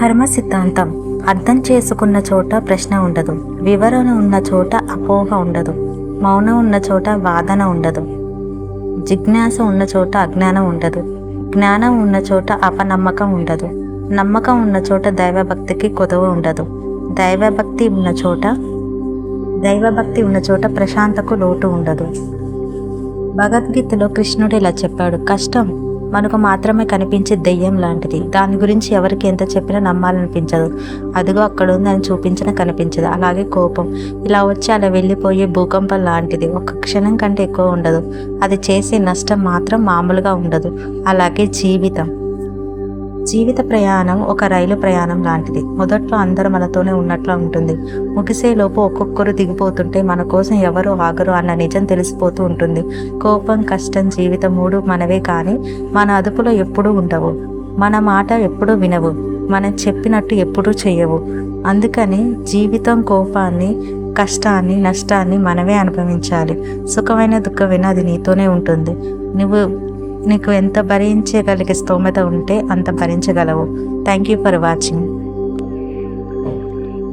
కర్మ సిద్ధాంతం. అర్థం చేసుకున్న చోట ప్రశ్న ఉండదు. వివరణ ఉన్న చోట అపోహ ఉండదు. మౌనం ఉన్న చోట వాదన ఉండదు. జిజ్ఞాస ఉన్న చోట అజ్ఞానం ఉండదు. జ్ఞానం ఉన్న చోట అపనమ్మకం ఉండదు. నమ్మకం ఉన్న చోట దైవభక్తికి కొదవ ఉండదు. దైవభక్తి ఉన్న చోట దైవభక్తి ఉన్న చోట ప్రశాంతకు లోటు ఉండదు. భగవద్గీతలో కృష్ణుడు ఇలా చెప్పాడు కష్టం మనకు మాత్రమే కనిపించే దెయ్యం లాంటిది. దాని గురించి ఎవరికి ఎంత చెప్పినా నమ్మాలనిపించదు. అదిగో అక్కడ ఉంది అని చూపించినా కనిపించదు. అలాగే కోపం. ఇలా వచ్చి అలా వెళ్ళిపోయే భూకంపం లాంటిది. ఒక క్షణం కంటే ఎక్కువ ఉండదు. అది చేసే నష్టం మాత్రం మామూలుగా ఉండదు. అలాగే జీవితం. జీవిత ప్రయాణం ఒక రైలు ప్రయాణం లాంటిది. మొదట్లో అందరూ మనతోనే ఉన్నట్లు ఉంటుంది. ముగిసేలోపు ఒక్కొక్కరు దిగిపోతుంటే మన కోసం ఎవరు ఆగరు అన్న నిజం తెలిసిపోతూ ఉంటుంది. కోపం కష్టం జీవితం మూడు మనవే కానీ మన అదుపులో ఎప్పుడూ ఉండవు. మన మాట ఎప్పుడూ వినవు. మనం చెప్పినట్టు ఎప్పుడూ చేయవు అందుకని జీవితం కోపాన్ని కష్టాన్ని నష్టాన్ని మనమే అనుభవించాలి. సుఖమైన దుఃఖమైన అది నీతోనే ఉంటుంది. నువ్వు నీకు ఎంత భరించగలిగే స్తోమత ఉంటే అంత భరించగలవు. Thank you for watching